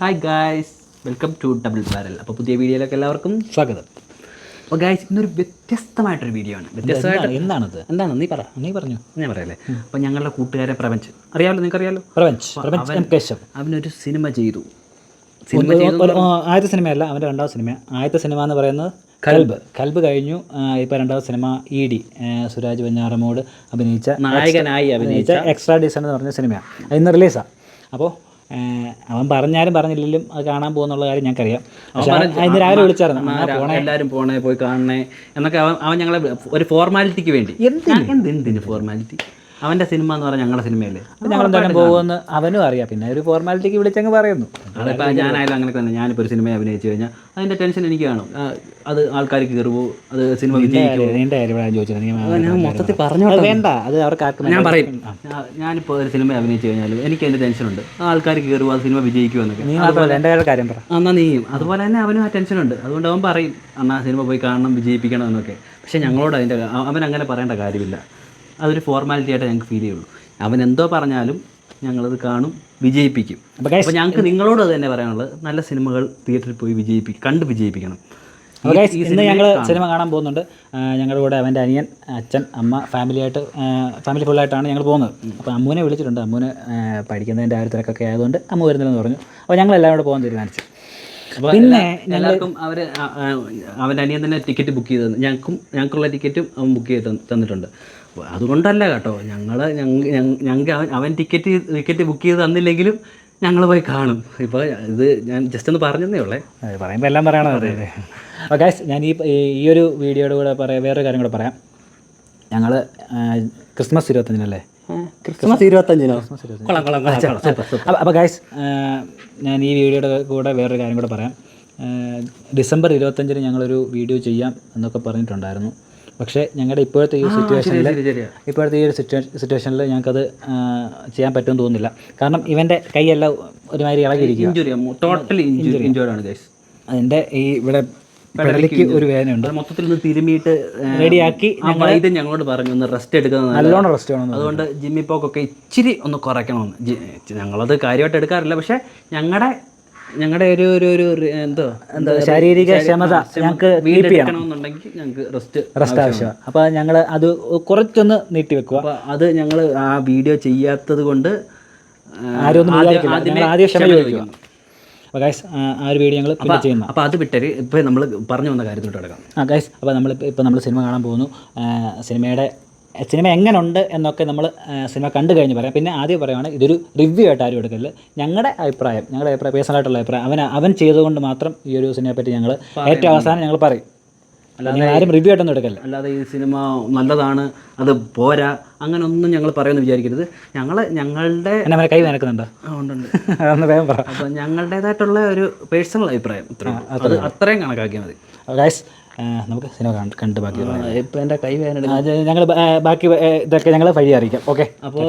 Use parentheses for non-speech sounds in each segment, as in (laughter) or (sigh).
Hi guys welcome to double barrel അപ്പോൾ പുതിയ വീഡിയോയിലേക്ക് എല്ലാവർക്കും സ്വാഗതം. അപ്പോൾ ഗായ്സ് ഇന്നൊരു വ്യത്യസ്തമായിട്ടൊരു വീഡിയോ ആണ്. വ്യത്യസ്തമായിട്ട് എന്താണത്? എന്താണ്? നീ പറ നീ പറഞ്ഞു. ഞാൻ പറയല്ലേ? അപ്പോൾ ഞങ്ങളുടെ കൂട്ടുകാരെ പ്രപഞ്ച്. അറിയാമല്ലോ നിങ്ങൾക്ക് അറിയാമല്ലോ പ്രപഞ്ച് അവനൊരു സിനിമ ചെയ്തു. സിനിമ ആദ്യത്തെ സിനിമയല്ല അവന്റെ രണ്ടാമത്തെ സിനിമ. ആദ്യത്തെ സിനിമ എന്ന് പറയുന്നത് കൽബ്. കൽബ്. കഴിഞ്ഞു. ഇപ്പോൾ രണ്ടാമത് cinema E D Suraj Venjaramoodu അഭിനയിച്ച നായകനായി അഭിനയിച്ച എക്സ്ട്രാ ഡീസൺ എന്ന് പറഞ്ഞ സിനിമയാണ്. ഇന്ന് റിലീസാണ് അപ്പോൾ അവൻ പറഞ്ഞാലും പറഞ്ഞില്ലെങ്കിലും അത് കാണാൻ പോകുന്നുള്ള കാര്യം ഞങ്ങൾക്കറിയാം. പക്ഷേ ഇന്ന് രാവിലെ വിളിച്ചായിരുന്നു. എല്ലാവരും പോണേ? പോയി കാണണേ എന്നൊക്കെ അവൻ അവൻ ഞങ്ങളെ ഒരു ഫോർമാലിറ്റിക്ക് വേണ്ടി. എന്തിന്? എന്തിന് ഫോർമാലിറ്റി അവന്റെ സിനിമ എന്ന് പറഞ്ഞാൽ ഞങ്ങളുടെ സിനിമയല്ലേ? ഞങ്ങൾ എന്തായാലും പോകുമെന്ന് അവനും അറിയാം. പിന്നെ ഒരു ഫോർമാലിറ്റിക്ക് വിളിച്ചങ്ങ് പറയുന്നു. അതിപ്പോൾ ഞാനായാലും അങ്ങനെ തന്നെ. ഞാനിപ്പോൾ ഒരു സിനിമ അഭിനയിച്ചു കഴിഞ്ഞാൽ അതിന്റെ ടെൻഷൻ എനിക്ക് കാണും. അത് ആൾക്കാർ കയറുമോ? അത് സിനിമ ഞാൻ മൊത്തത്തിൽ പറഞ്ഞു വേണ്ട. അത് അവർക്ക് ഞാൻ പറയും. ഞാനിപ്പോൾ ഒരു സിനിമ അഭിനയിച്ചു കഴിഞ്ഞാൽ എനിക്ക് അതിന്റെ ടെൻഷൻ ഉണ്ട്. ആൾക്കാർ കയറുമോ? അത് സിനിമ വിജയിക്കുമോ എന്നൊക്കെ. കാര്യം പറ. എന്നാൽ നീയും. അതുപോലെ തന്നെ അവനും ആ ടെൻഷനുണ്ട് അതുകൊണ്ട് അവൻ പറയും അന്നാ സിനിമ പോയി കാണണം വിജയിപ്പിക്കണം എന്നൊക്കെ. പക്ഷേ ഞങ്ങളോട് അതിന്റെ അവൻ അങ്ങനെ പറയേണ്ട കാര്യമില്ല. അതൊരു ഫോർമാലിറ്റി ആയിട്ട് ഞങ്ങൾക്ക് ഫീൽ ചെയ്യുള്ളൂ. അവൻ എന്തോ പറഞ്ഞാലും ഞങ്ങളത് കാണും വിജയിപ്പിക്കും. അപ്പോൾ ഞങ്ങൾക്ക് നിങ്ങളോട് അത് തന്നെ പറയാനുള്ളത് നല്ല സിനിമകൾ തിയേറ്ററിൽ പോയി വിജയിപ്പിക്കും കണ്ട് വിജയിപ്പിക്കണം. ഇന്ന് ഞങ്ങൾ സിനിമ കാണാൻ പോകുന്നുണ്ട്. ഞങ്ങളുടെ കൂടെ അവന്റെ അനിയൻ അച്ഛൻ അമ്മ ഫാമിലിയായിട്ട് ഫാമിലി ഫുള്ളായിട്ടാണ് ഞങ്ങൾ പോകുന്നത്. അപ്പോൾ അമ്മൂനെ വിളിച്ചിട്ടുണ്ട്. അമ്മൂന് ആ, പഠിക്കുന്നതിന്റെ ആ ഒരു തിരക്കൊക്കെ ആയതുകൊണ്ട് അമ്മ വരുന്നില്ലെന്ന് പറഞ്ഞു. അപ്പോൾ ഞങ്ങൾ എല്ലാവരും കൂടെ പോകാൻ തീരുമാനിച്ചു. അപ്പോൾ പിന്നെ എല്ലാവർക്കും അവർ അവന്റെ അനിയൻ തന്നെ ടിക്കറ്റ് ബുക്ക് ചെയ്ത് തന്നു. ഞങ്ങൾക്കും ഞങ്ങൾക്കുള്ള ടിക്കറ്റും അവൻ ബുക്ക് ചെയ്ത് തന്നിട്ടുണ്ട്. അതുകൊണ്ടല്ല കേട്ടോ. ഞങ്ങൾ ഞങ്ങൾക്ക് അവൻ അവൻ ടിക്കറ്റ് ടിക്കറ്റ് ബുക്ക് ചെയ്ത് തന്നില്ലെങ്കിലും ഞങ്ങൾ പോയി കാണും. ഇപ്പോൾ ഇത് ഞാൻ ജസ്റ്റ് ഒന്ന് പറഞ്ഞതേ ഉള്ളേ. പറയുമ്പോൾ എല്ലാം പറയണം അതെ. ഓക്കെ ഞാൻ ഈ ഈ ഒരു വീഡിയോയുടെ കൂടെ പറയാം വേറൊരു കാര്യം കൂടെ പറയാം. ഞങ്ങൾ ക്രിസ്മസ് ഇരുപത്തഞ്ചിനല്ലേ? ക്രിസ്മസ് ഇരുപത്തഞ്ചിനോ? അപ്പോൾ ഗൈസ് ഞാൻ ഈ വീഡിയോയുടെ കൂടെ വേറൊരു കാര്യം കൂടെ പറയാം. ഡിസംബർ ഇരുപത്തഞ്ചിന് ഞങ്ങളൊരു വീഡിയോ ചെയ്യാം എന്നൊക്കെ പറഞ്ഞിട്ടുണ്ടായിരുന്നു. പക്ഷേ ഞങ്ങളുടെ ഇപ്പോഴത്തെ ഈ സിറ്റുവേഷനിൽ ഇപ്പോഴത്തെ ഈ ഒരു സിറ്റുവേഷനിൽ ഞങ്ങൾക്കത് ചെയ്യാൻ പറ്റുമെന്ന് തോന്നുന്നില്ല. കാരണം ഇവന്റെ കൈയെല്ലാം ഒരുമാതിരി ഇളകിയിരിക്കും ടോട്ടലി ഇഞ്ചുറി ആണ് അതിന്റെ ഈ ഇവിടെ പെടലിക്ക് ഒരു വേദനയുണ്ട്. മൊത്തത്തിൽ ഒന്ന് തിരുമിയിട്ട് റെഡിയാക്കി ഞങ്ങൾ ഇത് ഞങ്ങളോട് പറഞ്ഞു ഒന്ന് റെസ്റ്റ് എടുക്കുന്നത്. നല്ലോണം റെസ്റ്റ് വേണം അതുകൊണ്ട് ജിമ്മി പോക്കൊക്കെ ഇച്ചിരി ഒന്ന് കുറയ്ക്കണമെന്ന്. ഞങ്ങളത് കാര്യമായിട്ട് എടുക്കാറില്ല പക്ഷേ ഞങ്ങളുടെ ഞങ്ങളുടെ ഒരു ഒരു ഒരു എന്തോ? എന്തോ ശാരീരിക ക്ഷമത ഞങ്ങൾക്ക് എന്നുണ്ടെങ്കിൽ ഞങ്ങൾക്ക് റെസ്റ്റ് റെസ്റ്റ് ആവശ്യമാണ്. അപ്പോൾ ഞങ്ങൾ അത് കുറച്ചൊന്ന് നീട്ടി വെക്കുക. അപ്പോൾ അത് ഞങ്ങൾ ആ വീഡിയോ ചെയ്യാത്തത് കൊണ്ട് ആരും ഒന്നും ആദ്യം- ക്ഷമ ചോദിക്കുക. അപ്പോൾ ഗൈസ് ആ ഒരു വീഡിയോ ഞങ്ങൾ പിന്നെ ചെയ്യുന്ന. അപ്പോൾ അത് വിട്ടര്. ഇപ്പൊ നമ്മൾ പറഞ്ഞു വന്ന കാര്യത്തിലോട്ട് കിടക്കാം. ആ ഗൈസ് അപ്പോൾ നമ്മൾ ഇപ്പോൾ നമ്മൾ സിനിമ കാണാൻ പോകുന്നു. സിനിമയുടെ സിനിമ എങ്ങനെയുണ്ട് എന്നൊക്കെ നമ്മൾ സിനിമ കണ്ടു കഴിഞ്ഞ് പറയാം. പിന്നെ ആദ്യം പറയുകയാണെങ്കിൽ ഇതൊരു റിവ്യൂ ആയിട്ട് ആരും എടുക്കരുത്. ഞങ്ങളുടെ അഭിപ്രായം ഞങ്ങളുടെ അഭിപ്രായം പേഴ്സണലായിട്ടുള്ള അഭിപ്രായം അവൻ അവൻ ചെയ്തുകൊണ്ട് മാത്രം ഈ ഒരു സിനിമയെ പറ്റി ഞങ്ങൾ ഏറ്റവും അവസാനം ഞങ്ങൾ പറയും. അല്ലാതെ ആരും റിവ്യൂ ആയിട്ടൊന്നും എടുക്കല്ല അല്ലാതെ ഈ സിനിമ നല്ലതാണ് അത് പോരാ അങ്ങനെ ഒന്നും ഞങ്ങൾ പറയുമെന്ന് വിചാരിക്കരുത്. ഞങ്ങൾ ഞങ്ങളുടെ കൈ നനക്കുന്നുണ്ടോ (laughs) പറ. അപ്പോൾ ഞങ്ങളുടേതായിട്ടുള്ള ഒരു പേഴ്സണൽ അഭിപ്രായം അത് അത്രയും കണക്കാക്കിയാൽ മതി. ഗൈസ് നമുക്ക് സിനിമ കണ്ട് ബാക്കി ഇപ്പോൾ ഇപ്പം എന്റെ കൈ വേദന ഞങ്ങൾ ബാക്കി ഇതൊക്കെ ഞങ്ങൾ വഴി അറിയിക്കാം. ഓക്കെ. അപ്പോൾ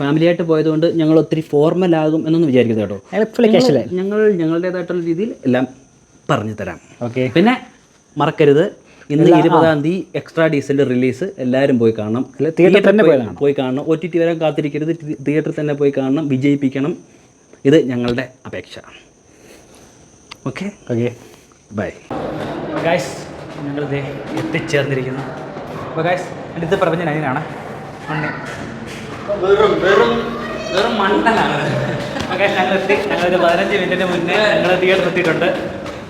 ഫാമിലിയായിട്ട് പോയതുകൊണ്ട് ഞങ്ങൾ ഒത്തിരി ഫോർമൽ ആകും എന്നൊന്നും വിചാരിക്കുന്നത് കേട്ടോ. ഞങ്ങൾ ഞങ്ങളുടേതായിട്ടുള്ള രീതിയിൽ എല്ലാം പറഞ്ഞു തരാം. ഓക്കെ. പിന്നെ മറക്കരുത്. ഇന്ന് ഇരുപതാം തീയതി എക്സ്ട്രാ ഡീസൽ റിലീസ് എല്ലാവരും പോയി കാണണം. തിയേറ്ററിൽ തന്നെ പോയി കാണണം. ഒ ടി ടി വരാൻ കാത്തിരിക്കരുത്. തിയേറ്ററിൽ തന്നെ പോയി കാണണം. വിജയിപ്പിക്കണം. ഇത് ഞങ്ങളുടെ അപേക്ഷ. ഓക്കെ? ഓക്കെ. ബൈ ഗൈസ് ഞങ്ങളിത് എത്തിച്ചേർന്നിരിക്കുന്നു. അപ്പോൾ ഗൈസ് എന്റെ ഇത് പ്രപഞ്ചൻ അതിനാണ് മണ്ണ് വെറും വെറും. വെറും മണ്ണലാണ് ഓക്കെ ഞങ്ങൾ എത്തി ഞങ്ങളൊരു പതിനഞ്ച് മിനിറ്റിന് മുന്നേ ഞങ്ങൾ തിയേറ്റർ എത്തിയിട്ടുണ്ട്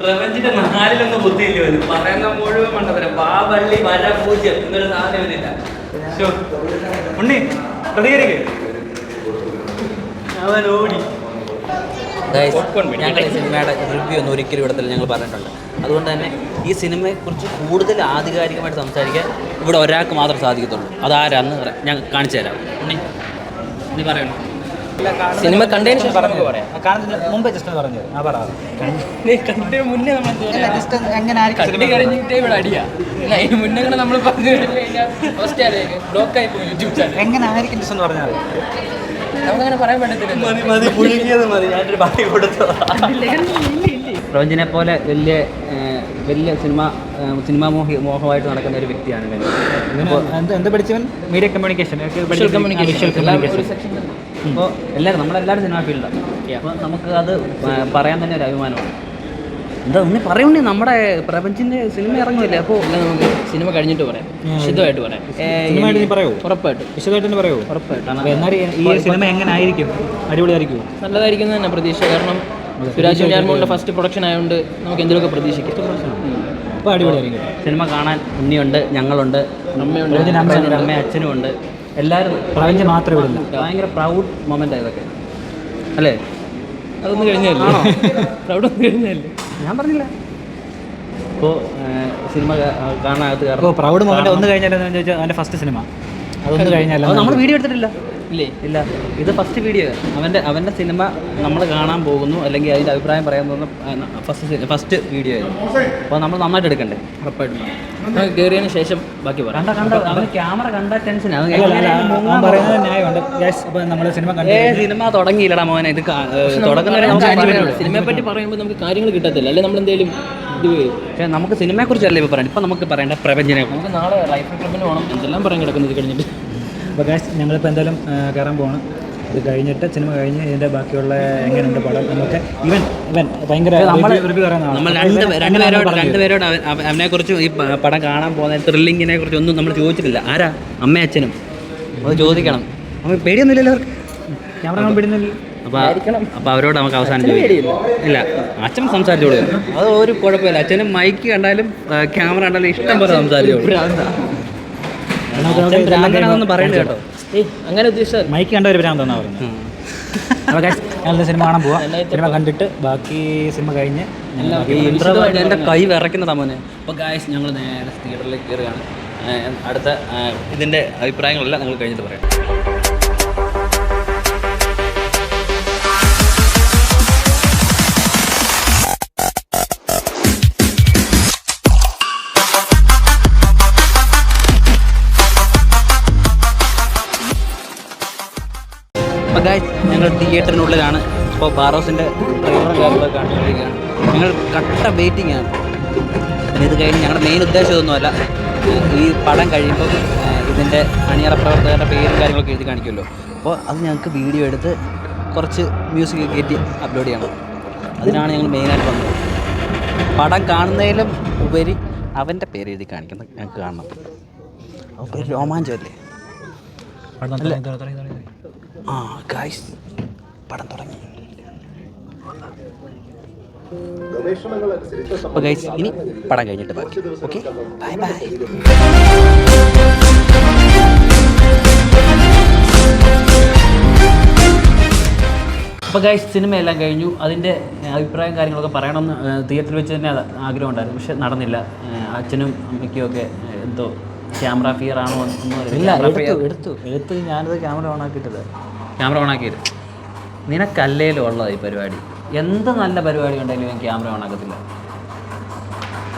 പ്രപഞ്ചിന്റെ നാലിലൊന്നും ബുദ്ധിയില്ല വരും പറയുന്ന മുഴുവൻ മണ്ടത്തരം ബാബള്ളി വര പൂജ്യം. എന്നൊരു സാധനമില്ല ശോ. ഉണ്ണി പ്രതികരിക്കേ. അവൻ ഓടി. ഞങ്ങൾ ഈ സിനിമയുടെ റിവ്യൂ ഒന്നും ഒരിക്കലും ഇവിടത്തിൽ ഞങ്ങൾ പറഞ്ഞിട്ടുണ്ട് അതുകൊണ്ട് തന്നെ ഈ സിനിമയെക്കുറിച്ച് കൂടുതൽ ആധികാരികമായിട്ട് സംസാരിക്കാൻ ഇവിടെ ഒരാൾക്ക് മാത്രം സാധിക്കത്തുള്ളൂ. അതാരാന്ന് ഞാൻ കാണിച്ചു തരാം. ഉണ്ണി നീ പറയണം? സിനിമ കണ്ടതിന് ശേഷം പറയാം കാണുന്നതിന് മുമ്പേ ജസ്റ്റ് പറഞ്ഞു ആ പറ കണ്ടതിന് മുന്നേ നമ്മൾ ജസ്റ്റ് അങ്ങനെ ആയിരിക്കും കണ്ടു കഴിഞ്ഞിട്ടേ ഇവിടെ അടിയാ. ഇല്ല, അതിന് മുന്നേ നമ്മൾ പറഞ്ഞു ബ്ലോക്ക് ആയി പോകും യൂട്യൂബ് ചാനൽ. എങ്ങനെ ആയിരിക്കും ജസ്റ്റ് എന്ന് പറഞ്ഞാൽ നമുക്കങ്ങനെ പറയാൻ പറ്റത്തില്ല മതി മതി പുഴുങ്ങിയത് മതി. ഞാനൊരു ബാക്കി കൊടുത്തു റോഞ്ചിനെ പോലെ വലിയ വലിയ സിനിമ സിനിമാ മോഹി മോഹമായിട്ട് നടക്കുന്ന ഒരു വ്യക്തിയാണ്. എന്ത് പഠിച്ചവൻ? മീഡിയ കമ്മ്യൂണിക്കേഷൻ അപ്പോൾ എല്ലാവരും നമ്മളെല്ലാവരും സിനിമ ഫീൽഡാണ് അപ്പോൾ നമുക്ക് അത് പറയാൻ തന്നെ ഒരു അഭിമാനമാണ്. എന്താ ഒന്ന് പറയുണ്ണി നമ്മുടെ പ്രപഞ്ചിന്റെ സിനിമ ഇറങ്ങുമല്ലേ? അപ്പോൾ നമുക്ക് സിനിമ കഴിഞ്ഞിട്ട് പറയാം. വിശദമായിട്ട് പറയാം. സിനിമയായിട്ട് പറയൂ? ഉറപ്പായിട്ടും. വിശദമായിട്ട് തന്നെ പറയൂ? ഉറപ്പായിട്ടും. ഈ സിനിമ എങ്ങനെ ആയിരിക്കും? അടിപൊളിയായിരിക്കും നല്ലതായിരിക്കും തന്നെ പ്രതീക്ഷ. കാരണം സുരാജ് കുഞ്ഞാർമോളിന്റെ ഫസ്റ്റ് പ്രൊഡക്ഷൻ ആയതുകൊണ്ട് നമുക്ക് എന്തെങ്കിലുമൊക്കെ പ്രതീക്ഷിക്കാം. അപ്പോൾ അടിപൊളിയായിരിക്കും സിനിമ കാണാൻ ഉണ്ണിയുണ്ട് ഞങ്ങളുണ്ട്. അമ്മയുണ്ട്. അമ്മ അച്ഛനും ഉണ്ട്. എല്ലാവരും പ്രപഞ്ചം മാത്രമേ ഉള്ളൂ. ഭയങ്കര പ്രൗഡ് മൊമെന്റ് ആയതൊക്കെ അല്ലേ? അതൊന്നും കഴിഞ്ഞല്ലേ പ്രൗഡ് ഒന്നും കഴിഞ്ഞല്ലേ ഞാൻ പറഞ്ഞില്ല. ഇപ്പോൾ സിനിമ കാണാത്ത പ്രൗഡ് മൊമെന്റ് ഒന്ന് കഴിഞ്ഞാലെന്ന് ചോദിച്ചാൽ അവന്റെ ഫസ്റ്റ് സിനിമ. അതൊന്നും കഴിഞ്ഞാൽ നമ്മൾ വീഡിയോ എടുത്തിട്ടില്ല. ഇല്ലേ? ഇല്ല. ഇത് ഫസ്റ്റ് വീഡിയോ അവന്റെ അവന്റെ സിനിമ നമ്മൾ കാണാൻ പോകുന്നു. അല്ലെങ്കിൽ അതിന്റെ അഭിപ്രായം പറയാൻ പോകുന്ന ഫസ്റ്റ് ഫസ്റ്റ് വീഡിയോ ആയിരുന്നു. അപ്പോൾ നമ്മൾ നന്നായിട്ട് എടുക്കണ്ടേ? ഉറപ്പായിട്ടും. കയറിയതിന് ശേഷം ബാക്കി പറയാം. കണ്ട കണ്ട അവന് ക്യാമറ കണ്ട ടെൻഷൻ അവൻ സിനിമ തുടങ്ങിയില്ലടാ മോനെ. ഇത് തുടങ്ങുന്ന. സിനിമയെ പറ്റി പറയുമ്പോൾ നമുക്ക് കാര്യങ്ങൾ കിട്ടത്തില്ല. അല്ലെ? നമ്മൾ എന്തെങ്കിലും. പക്ഷേ നമുക്ക് സിനിമയെ കുറിച്ചല്ലേ ഇപ്പോൾ പറയാം ഇപ്പം നമുക്ക് പറയേണ്ട? പ്രപഞ്ചനെ നമുക്ക് നാളെ റൈഫിൾ ക്ലബിന് പോകണം എന്തെല്ലാം പറയാൻ കിടക്കുന്നത് കഴിഞ്ഞിട്ട്? അപ്പോൾ ഗാസ് ഞങ്ങളിപ്പോൾ എന്തായാലും കയറാൻ പോകണം ഇത് കഴിഞ്ഞിട്ട് സിനിമ കഴിഞ്ഞ് ഇതിന്റെ ബാക്കിയുള്ള എങ്ങനെയുണ്ട് പടം നമുക്ക് ഇവൻ ഇവൻ ഭയങ്കര നമ്മൾ രണ്ട് രണ്ടുപേരോട് രണ്ടുപേരോട് അവനെ കുറിച്ച് അവനെക്കുറിച്ച് ഈ പടം കാണാൻ പോകുന്ന ത്രില്ലിങ്ങിനെ കുറിച്ച് ഒന്നും നമ്മൾ ചോദിച്ചിട്ടില്ല. ആരാ? അമ്മയും അച്ഛനും. അത് ചോദിക്കണം. അവൻ പേടിയൊന്നുമില്ലല്ലോ ക്യാമറ കാണാൻ അപ്പോൾ അവരോട് നമുക്ക് അവസാനം ചോദിക്കാം ഇല്ല അച്ഛൻ സംസാരിച്ചോളൂ. അത് ഒരു കുഴപ്പമില്ല. അച്ഛനും മൈക്ക് കണ്ടാലും ക്യാമറ കണ്ടാലും ഇഷ്ടം പോലെ സംസാരിച്ചോളൂ. ഭ്രാന്തനാണെന്ന് കേട്ടോ. ഏയ് അങ്ങനെ ഉദ്ദേശിച്ചത് മൈക്ക് കണ്ട ഒരു ഭ്രാന്തെന്നാ പറയുന്നത്. അപ്പോൾ സിനിമ കാണാൻ പോവാം. സിനിമ കണ്ടിട്ട് ബാക്കി സിനിമ കഴിഞ്ഞ് എന്റെ കൈ വിറയ്ക്കുന്നതാ മോനെ? അപ്പോൾ ഗായ്സ് ഞങ്ങൾ നേരെ തിയേറ്ററിലേക്ക് കയറുകയാണ് അടുത്ത ഇതിന്റെ ഇതിന്റെ അഭിപ്രായങ്ങളെല്ലാം നിങ്ങൾ കഴിഞ്ഞിട്ട് പറയാം. ഗായ്സ് ഞങ്ങൾ തിയേറ്ററിനുള്ളിലാണ്. ഇപ്പോൾ ബാറോസിന്റെ ഞങ്ങൾ കട്ട വെയിറ്റിംഗ് ആണ്. പിന്നെ ഇത് കഴിഞ്ഞ് ഞങ്ങളുടെ മെയിൻ ഉദ്ദേശം ഇതൊന്നുമല്ല. ഈ പടം കഴിയുമ്പോൾ ഇതിന്റെ അണിയറ പ്രവർത്തകരുടെ പേരും കാര്യങ്ങളൊക്കെ എഴുതി കാണിക്കുമല്ലോ. അപ്പോൾ അത് ഞങ്ങൾക്ക് വീഡിയോ എടുത്ത് കുറച്ച് മ്യൂസിക് കയറ്റി അപ്ലോഡ് ചെയ്യണം. അതിനാണ് ഞങ്ങൾ മെയിനായിട്ട് വന്നത്. പടം കാണുന്നതിലും ഉപരി അവന്റെ പേര് എഴുതി കാണിക്കുന്നത് ഞങ്ങൾക്ക് കാണണം. അപ്പോൾ രോമാഞ്ചമല്ലേ ആ ഗായ്സ് പടം തുടങ്ങി. അപ്പോൾ ഗൈസ് ഇനി പടം കഴിഞ്ഞിട്ട് ബാക്കി. ഓക്കെ ബൈ ബൈ അപ്പോൾ ഗൈസ് സിനിമയെല്ലാം കഴിഞ്ഞു. അതിന്റെ അഭിപ്രായം കാര്യങ്ങളൊക്കെ പറയണമെന്ന് തിയേറ്ററിൽ വെച്ച് തന്നെ ആഗ്രഹം ഉണ്ടായിരുന്നു പക്ഷെ നടന്നില്ല. അച്ഛനും അമ്മയ്ക്കും ഒക്കെ എന്തോ ക്യാമറ ഫിയർ ആണോ ഇല്ല എടുത്തു എടുത്തു. എടുത്ത് ഞാനത് ക്യാമറ ഓൺ ആക്കിയിട്ടത്. ക്യാമറ ഓൺ ആക്കിയത് നിനക്കല്ലേലും ഉള്ളത് ഈ പരിപാടി? എന്ത് നല്ല പരിപാടി ഉണ്ടെങ്കിലും ഞാൻ ക്യാമറ ഓൺ ആക്കത്തില്ല.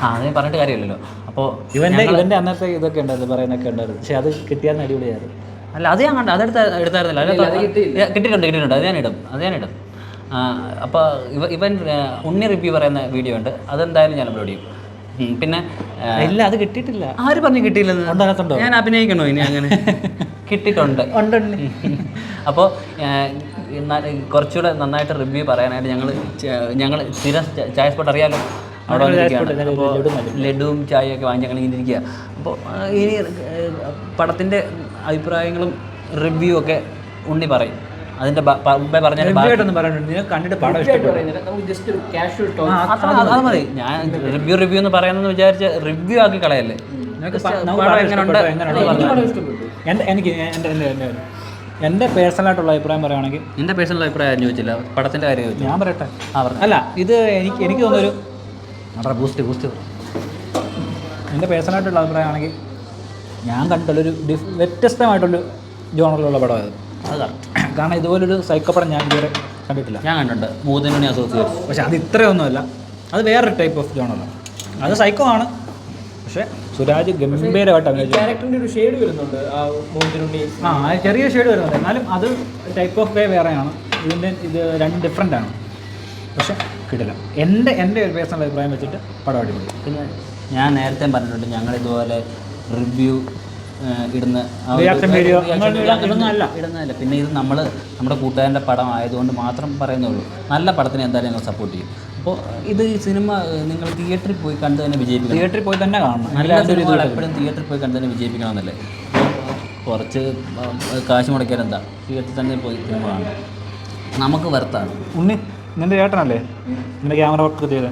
ആ അത് പറഞ്ഞിട്ട് കാര്യമില്ലല്ലോ. അപ്പോൾ ഇവന്റെ ഇവന്റെ അന്നത്തെ ഇതൊക്കെ ഉണ്ടായിരുന്നു പറയുന്നൊക്കെ ഉണ്ടായിരുന്നു. പക്ഷെ അത് കിട്ടിയാന്ന് അടിപൊളിയായിരുന്നു. അല്ല അത് ഞാൻ കണ്ട അതെടുത്ത എടുത്തായിരുന്നില്ല. അതിനകത്ത് കിട്ടിയിട്ടുണ്ട് കിട്ടിയിട്ടുണ്ട്. അത് ഞാൻ ഇടും അത് ഞാൻ ഇടും അപ്പോൾ ഇവ ഇവൻ ഉണ്ണി റിവ്യൂ പറയുന്ന വീഡിയോ ഉണ്ട്. അതെന്തായാലും ഞാൻ അപ്ലോഡ് ചെയ്യും. പിന്നെ ഇല്ല അത് കിട്ടിയിട്ടില്ല. ആര് പറഞ്ഞു കിട്ടിയില്ലെന്ന്? ഞാൻ അഭിനയിക്കണോ ഇനി അങ്ങനെ? (laughs) കിട്ടിയിട്ടുണ്ട്. ഉണ്ട് (laughs) അപ്പോൾ കുറച്ചുകൂടെ നന്നായിട്ട് റിവ്യൂ പറയാനായിട്ട് ഞങ്ങൾ ഞങ്ങൾ സ്ഥിരം ചായ സ്പോട്ട് അറിയാലോ? അവിടെ ചായ വന്നിരിക്കുകയാണ്. അപ്പോൾ ലഡുവും ചായയൊക്കെ വാങ്ങി ഞങ്ങൾ ഇങ്ങനെ ഇരിക്കുക അപ്പോൾ ഇനി പടത്തിന്റെ അഭിപ്രായങ്ങളും റിവ്യൂ ഒക്കെ ഉണ്ണി പറയും. പ- മുമ്പേ പറഞ്ഞ അത് മതി ഞാൻ റിവ്യൂ റിവ്യൂ എന്ന് പറയുന്നത് വിചാരിച്ച് റിവ്യൂ ആക്കി കളയല്ലേ? എനിക്ക് എന്റെ എന്റെ എന്റെ എന്റെ പേഴ്സണലായിട്ടുള്ള അഭിപ്രായം പറയുകയാണെങ്കിൽ നിന്റെ പേഴ്സണൽ അഭിപ്രായം ചോദിച്ചില്ല. പടത്തിന്റെ കാര്യം ചോദിച്ചു? ഞാൻ പറയട്ടെ. അല്ല ഇത് എനിക്ക് എനിക്ക് തോന്നുന്നൊരു ബൂസ്റ്റ് ബൂസ്റ്റ് എന്റെ പേഴ്സണലായിട്ടുള്ള അഭിപ്രായമാണെങ്കിൽ ഞാൻ കണ്ടിട്ടുള്ളൊരു വ്യത്യസ്തമായിട്ടുള്ള വ്യത്യസ്തമായിട്ടുള്ളൊരു ജോണറിലുള്ള പടമായത് അത് correct. കാരണം ഇതുപോലൊരു സൈക്കോ പടം ഞാൻ ഇതുവരെ കണ്ടിട്ടില്ല. ഞാൻ കണ്ടിട്ടുണ്ട്. മൂന്നിനുണി അസോസിയേറ്റ്. പക്ഷെ അത് ഇത്രയൊന്നുമല്ല. അത് വേറൊരു ടൈപ്പ് ഓഫ് ജോണല്ല അത് സൈക്കോ ആണ്. പക്ഷേ സുരാജ് ഗംഭീരമായിട്ട് അഭിനയിച്ചു. ഒരു ഷെയ്ഡ് വരുന്നുണ്ട്. ആ ചെറിയ ഷെയ്ഡ് വരുന്നുണ്ട്. എന്നാലും അത് ടൈപ്പ് ഓഫ് വേ വേറെയാണ്. ഇതിന്റെ ഇത് രണ്ട് ഡിഫറെന്റ് ആണ്. പക്ഷെ കിട്ടില്ല എന്റെ എന്റെ ഒരു പേഴ്സണൽ അഭിപ്രായം വെച്ചിട്ട് പടം അടിപൊളി. പിന്നെ ഞാൻ നേരത്തെ പറഞ്ഞിട്ടുണ്ട് ഞങ്ങൾ ഇതുപോലെ റിവ്യൂ ഇടുന്ന. ഇടുന്നതല്ല ഇടുന്നതല്ല. പിന്നെ ഇത് നമ്മൾ നമ്മുടെ കൂട്ടുകാരന്റെ പടം ആയതുകൊണ്ട് മാത്രം പറയുന്നുള്ളൂ നല്ല പടത്തിന് എന്തായാലും ഞങ്ങൾ സപ്പോർട്ട് ചെയ്യും. അപ്പോൾ ഇത് സിനിമ നിങ്ങൾ തിയേറ്ററിൽ പോയി കണ്ട് തന്നെ വിജയിപ്പിക്കണം. തിയേറ്ററിൽ പോയി തന്നെ കാണണം. നല്ല സിനിമകൾ എപ്പോഴും തിയേറ്ററിൽ പോയി കണ്ട് തന്നെ വിജയിപ്പിക്കണമെന്നല്ലേ? കുറച്ച് കാശ് മുടക്കിയാൽ എന്താ? തിയേറ്ററിൽ തന്നെ പോയി സിനിമ കാണണം. നമുക്ക് വർത്താണ് ഉണ്ണി നിന്റെ ചേട്ടനല്ലേ? നിന്റെ ക്യാമറ വർക്ക് ചെയ്ത്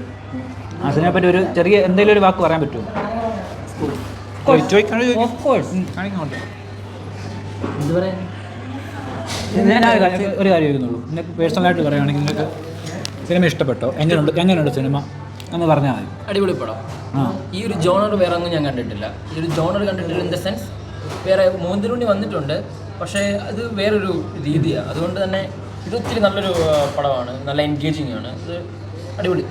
ആ സിനിമയെ പറ്റി ഒരു ചെറിയ എന്തെങ്കിലും ഒരു വാക്ക് പറയാൻ പറ്റുമോ ചോദിക്കാൻ ഓഫ് കോഴ്സ് കാണിക്കുന്നുണ്ട് എന്ത് പറയാൻ ഞാൻ ഒരു കാര്യം- ഒരു കാര്യം ചോദിക്കുന്നുള്ളൂ. നിനക്ക് പേഴ്സണലായിട്ട് പറയുകയാണെങ്കിൽ നിങ്ങൾക്ക് സിനിമ ഇഷ്ടപ്പെട്ടോ? എങ്ങനെയുണ്ട് എങ്ങനെയുണ്ട് സിനിമ? എന്ന് പറഞ്ഞാൽ മതി. അടിപൊളി പടം. ആ. ഈ ഒരു ജോണർ വേറെ ഒന്നും ഞാൻ കണ്ടിട്ടില്ല. ഈ ഒരു ജോണർ കണ്ടിട്ടില്ല ഇൻ ദ സെൻസ് വേറെ മൂന്നിലുണ്ണി വന്നിട്ടുണ്ട്. പക്ഷേ അത് വേറൊരു രീതിയാണ് അതുകൊണ്ട് തന്നെ ഇത് ഒത്തിരി നല്ലൊരു പടമാണ്. നല്ല എൻഗേജിങ് ആണ്. ഇത് അടിപൊളി.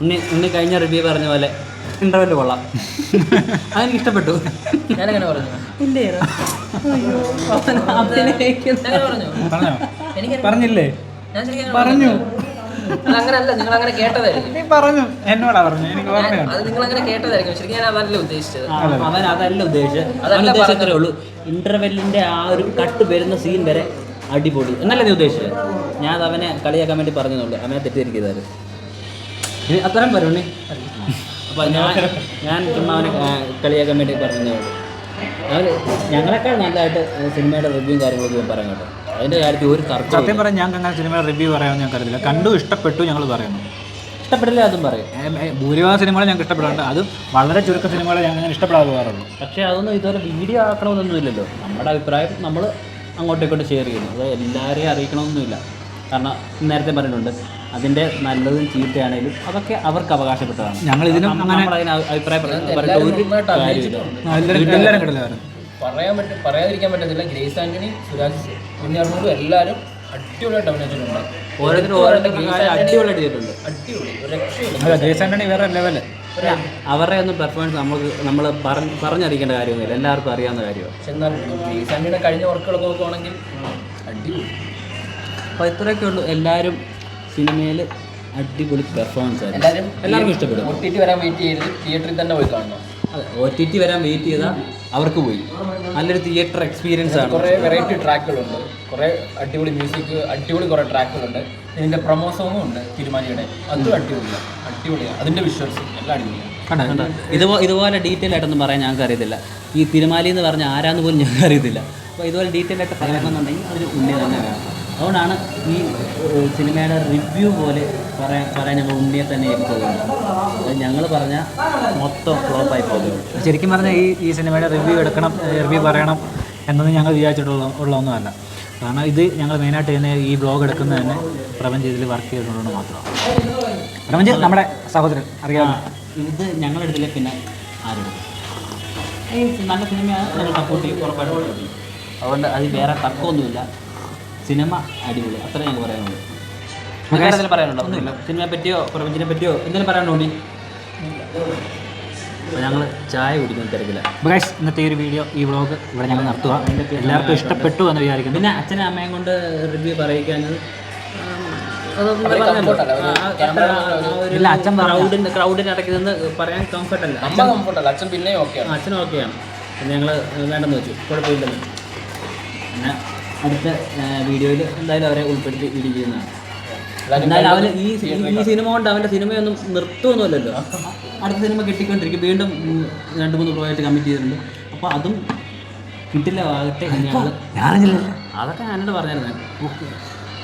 ഉണ്ണി ഉണ്ണി കഴിഞ്ഞ റിവ്യൂ പറഞ്ഞ പോലെ ഇന്റർവെൽ കൊള്ളാം. അതെനിക്ക് ഇഷ്ടപ്പെട്ടു. ഞാനങ്ങനെ പറഞ്ഞു? അഭിനയിക്കുന്ന. ഞാനങ്ങനെ പറഞ്ഞു? പറഞ്ഞോ? എനിക്ക് പറഞ്ഞില്ലേ? ഞാൻ ശരിക്കും പറഞ്ഞു. അല്ല അങ്ങനല്ല നിങ്ങൾ അങ്ങനെ കേട്ടതായിരിക്കും. നീ പറഞ്ഞു. എന്നോടാ പറഞ്ഞു? എനിക്ക് ഓർമ്മയുണ്ട്. അത് നിങ്ങൾ അങ്ങനെ കേട്ടതായിരിക്കും. ശരിക്കും ഞാൻ അതല്ല ഉദ്ദേശിച്ചത്. ആ, അവൻ അതല്ല ഉദ്ദേശിച്ചത്. അതല്ല അവൻ ഉള്ളൂ. ഇന്റർവെല്ലിന്റെ ആ ഒരു കട്ട് വരുന്ന സീൻ വരെ അടിപൊളി. എന്നല്ല നീ ഉദ്ദേശിച്ചത് ഞാൻ അത് അവനെ കളിയാക്കാൻ വേണ്ടി പറഞ്ഞതുള്ളൂ അവനെ തെറ്റിദ്ധരിക്കുന്നത് അത്രയും പറയണേ അപ്പോൾ ഞാൻ ഞാൻ ചുമ്മാ അവനെ കളിയാക്കാൻ വേണ്ടി പറഞ്ഞതേ ഉള്ളൂ ഞങ്ങളെക്കാൾ നല്ലതായിട്ട് സിനിമയുടെ റിവ്യൂ കാര്യങ്ങളൊക്കെ ഞാൻ പറയാൻ കേട്ടോ. അതിന്റെ കാര്യത്തിൽ ഒരു തർക്കം സത്യം പറയാൻ ഞങ്ങൾക്ക് അങ്ങനെ സിനിമയുടെ റിവ്യൂ പറയാമെന്ന് ഞാൻ കരുതില്ല. കണ്ടു ഇഷ്ടപ്പെട്ടു ഞങ്ങൾ പറയുന്നു. ഇഷ്ടപ്പെടില്ല അതും പറയും. ഭൂരിഭാഗം സിനിമകൾ ഞങ്ങൾക്ക് ഇഷ്ടപ്പെടാണ്ട് അത് വളരെ ചുരുക്ക സിനിമകളെ ഞങ്ങൾ അങ്ങനെ ഇഷ്ടപ്പെടാതെ പോകാറുള്ളൂ പക്ഷേ അതൊന്നും ഇതുവരെ വീഡിയോ ആക്കണമെന്നൊന്നുമില്ലല്ലോ നമ്മുടെ അഭിപ്രായം നമ്മൾ അങ്ങോട്ടും ഇങ്ങോട്ടും ഷെയർ ചെയ്യുന്നു. അത് എല്ലാവരെയും അറിയിക്കണമെന്നൊന്നുമില്ല. കാരണം നേരത്തെ പറഞ്ഞിട്ടുണ്ട് അതിന്റെ നല്ലതും ചീത്തയാണേലും അതൊക്കെ അവർക്ക് അവകാശപ്പെട്ടതാണ്. ഞങ്ങൾ ഇതിനും പറയാൻ പറ്റും പറയാതിരിക്കാൻ പറ്റത്തില്ല. ഗ്രേസ് ആന്റണി സുരാജ് കുഞ്ഞാർമോടും എല്ലാവരും അടിപൊളിയായിട്ട് അഭിനയിച്ചിട്ടുണ്ട്. ഓരോരുത്തരും ഓരോരുത്തർ കാര്യം അടിപൊളിയായിട്ട് ചെയ്തിട്ടുണ്ട്. അടിപൊളി. ആന്റണി വേറെ ലെവൽ അവരുടെ ഒന്നും പെർഫോമൻസ് നമുക്ക് നമ്മൾ പറഞ്ഞ് പറഞ്ഞറിയിക്കേണ്ട കാര്യമൊന്നുമില്ല. എല്ലാവർക്കും അറിയാവുന്ന കാര്യമാണ്. പക്ഷെ എന്നാൽ ഗ്രേസ് ആന്റണിയുടെ കഴിഞ്ഞ വർക്കുകളൊക്കെ നോക്കുവാണെങ്കിൽ അടിപൊളി. അപ്പോൾ ഇത്രയൊക്കെ ഉള്ളൂ. എല്ലാവരും സിനിമയിൽ അടിപൊളി പെർഫോമൻസ് ആയിരുന്നു. എല്ലാവരും എല്ലാവർക്കും ഇഷ്ടപ്പെടും. ഒ ടി ടി വരാൻ വെയിറ്റ് ചെയ്ത് തിയേറ്ററിൽ തന്നെ പോയി കാണണം. അതെ ഒ ടി ടി വരാൻ വെയിറ്റ് ചെയ്താൽ അവർക്ക് പോയി. നല്ലൊരു തിയേറ്റർ എക്സ്പീരിയൻസ് ആണ്. കുറേ വെറൈറ്റി ട്രാക്കുകളുണ്ട് കുറേ അടിപൊളി മ്യൂസിക് അടിപൊളി കുറേ ട്രാക്കുകളുണ്ട് ഇതിന്റെ പ്രൊമോ സോങ്ങും ഉണ്ട് തിരുമാനിയുടെ. അതും അടിപൊളിയാണ് അടിപൊളിയാണ് അതിന്റെ വിഷ്വൽസ് എല്ലാം അടിപൊളിയാണ്? ഇതുപോലെ ഇതുപോലെ ഡീറ്റെയിൽ ആയിട്ടൊന്നും പറയാൻ ഞങ്ങൾക്ക് അറിയത്തില്ല. ഈ തിരുമാലി എന്ന് പറഞ്ഞ ആരാന്ന് പോലും ഞങ്ങൾക്ക് അറിയത്തില്ല. അപ്പോൾ ഇതുപോലെ ഡീറ്റെയിൽ ആയിട്ട് പറയണമെന്നുണ്ടെങ്കിൽ അതിന് ഉണ്ണി തന്നെ വേണം അതുകൊണ്ടാണ് ഈ സിനിമയുടെ റിവ്യൂ പോലെ പറയാൻ പറയാൻ ഞങ്ങൾ ഉണ്ണിയെ തന്നെ ഏൽക്കുന്നത് ഞങ്ങൾ പറഞ്ഞ മൊത്തം ഫ്ലോപ്പായി പോകുന്നു ശരിക്കും പറഞ്ഞാൽ ഈ ഈ സിനിമയുടെ റിവ്യൂ എടുക്കണം റിവ്യൂ പറയണം എന്നൊന്നും ഞങ്ങൾ വിചാരിച്ചിട്ടുള്ള ഉള്ള ഒന്നുമല്ല കാരണം ഇത് ഞങ്ങൾ മെയിനായിട്ട് തന്നെ ഈ ബ്ലോഗ് എടുക്കുന്നത് തന്നെ പ്രപഞ്ച ഇതിൽ വർക്ക് ചെയ്തിട്ടുള്ളത് മാത്രമാണ്. പ്രപഞ്ച് നമ്മുടെ സഹോദരൻ അറിയാമോ? ഇത് ഞങ്ങളെടുത്തില്ല പിന്നെ ആരും നല്ല സിനിമയാണ് ഞങ്ങൾ സപ്പോർട്ട് ചെയ്യും ഉറപ്പായിട്ടും അതുകൊണ്ട് അത് വേറെ തർക്കമൊന്നുമില്ല. സിനിമ അടിപൊളി. അത്ര ഞങ്ങൾ പറയാനുള്ളൂ. എന്തെങ്കിലും പറയാനുണ്ടോ? ഒന്നുമില്ല. സിനിമയെ പറ്റിയോ പ്രപഞ്ചിനെ പറ്റിയോ എന്തെങ്കിലും പറയാനുണ്ടോ നീ അപ്പോൾ ഞങ്ങൾ ചായ കുടിക്കുന്ന തിരക്കില്ല ഗൈസ് ഇന്നത്തെ ഈ ഒരു വീഡിയോ ഈ വ്ളോഗ് ഇവിടെ ഞങ്ങൾ നടത്തുക എല്ലാവർക്കും ഇഷ്ടപ്പെട്ടു എന്ന് വിചാരിക്കുന്നു. പിന്നെ അച്ഛനും അമ്മയും കൊണ്ട് റിവ്യൂ പറയിക്കാഞ്ഞത് ഒരു- ഇല്ല, അച്ഛൻ ക്രൗഡിന്റെ ക്രൗഡിന്റെ ഇടയ്ക്ക് നിന്ന് പറയാൻ കംഫർട്ട് അല്ല. അച്ഛൻ പിന്നെയും ഓക്കെയാണ് അച്ഛനും ഓക്കെയാണ് പിന്നെ ഞങ്ങൾ വേണ്ടെന്ന് വെച്ചു. കുഴപ്പമില്ലെന്ന് പിന്നെ അടുത്ത വീഡിയോയിൽ എന്തായാലും അവരെ ഉൾപ്പെടുത്തി വീഡിയോ ചെയ്യുന്നതാണ് എന്നാലും അവന് ഈ ഈ സിനിമ കൊണ്ട്. അവന്റെ സിനിമയൊന്നും നിർത്തുമൊന്നുമല്ലല്ലോ അടുത്ത സിനിമ കിട്ടിക്കൊണ്ടിരിക്കും. വീണ്ടും രണ്ട് മൂന്ന് പ്രോജക്റ്റ് കമ്മിറ്റ് ചെയ്തിട്ടുണ്ട്. അപ്പോൾ അതും കിട്ടില്ല ആകട്ടെ അതൊക്കെ ഞാനോട് പറഞ്ഞായിരുന്നു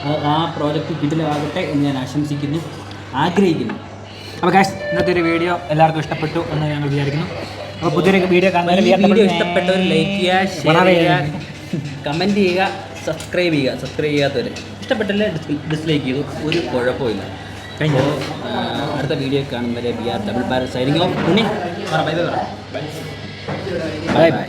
ആ- ആ പ്രോജക്റ്റ് കിട്ടില്ല ആകട്ടെ എന്ന് ഞാൻ ആശംസിക്കുന്നു ആഗ്രഹിക്കുന്നു. അപ്പോൾ കാശ് ഇന്നത്തെ ഒരു വീഡിയോ എല്ലാവർക്കും ഇഷ്ടപ്പെട്ടു എന്ന് ഞങ്ങൾ വിചാരിക്കുന്നു. അപ്പോൾ പുതിയൊരു വീഡിയോ കാണാൻ ഈ വീഡിയോ ഇഷ്ടപ്പെട്ടവർ ലൈക്ക് ചെയ്യുക ഷെയർ ചെയ്യുക കമന്റ് ചെയ്യുക. സബ്സ്ക്രൈബ് ചെയ്യുക സബ്സ്ക്രൈബ് ചെയ്യാത്തവർ ഇഷ്ടപ്പെട്ടില്ല ഡിസ്ലൈക്ക് ചെയ്തു ഒരു കുഴപ്പമില്ല കഴിഞ്ഞു? അടുത്ത വീഡിയോ കാണുന്നവരെ ബി ആർ ഡബിൾ പാരസ് സൈനിങ് ഓഫ് ഉണ്ണി. പറ ബൈ ബൈ ബൈ ബൈ